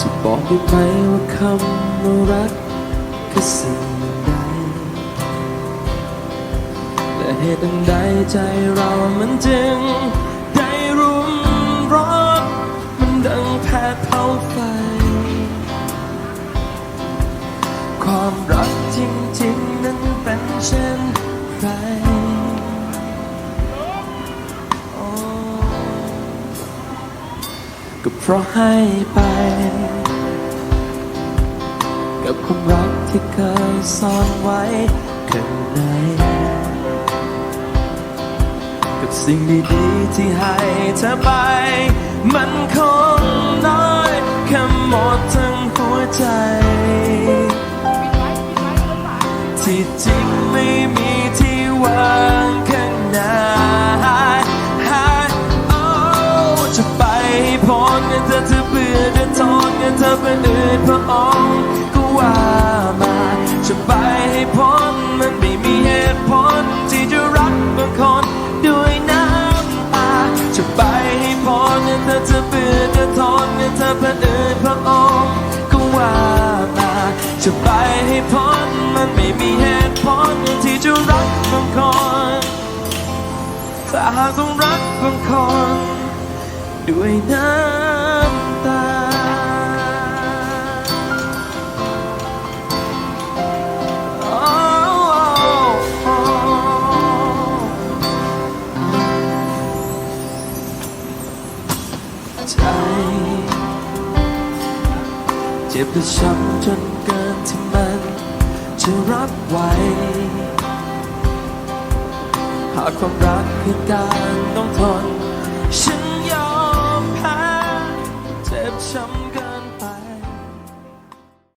จะบอกได้ไหมว่าคำว่ารักคือสิ่งใดและเหตุใดใจเรามันจึง ก็เพราะให้ไป กับความรักที่เคยซ่อนไว้ข้างในกับสิ่งดีๆที่ให้เธอไป มันคงน้อยแค่หมดทั้งหัวใจ ที่จริงไม่มีที่ว่า เธอเป็นอื่นพระองค์ก็ว่ามาจะไปให้พ้นมันไม่มีเหตุผลที่จะรักบางคนด้วยน้ำตาจะไปให้พ้นเงินเธอจะเบื่อจะทนเงินเธอเป็นอื่นพระองค์ก็ว่ามาจะไปให้พ้นมันไม่มีเหตุผลที่จะรักบางคนถ้าหากต้องรักบางคนด้วยน้ำ ใจ เจ็บและช้ำจนเกินที่มันจะรับไหว หากความรักคือการต้องทน ฉันยอมแพ้เจ็บช้ำเกิ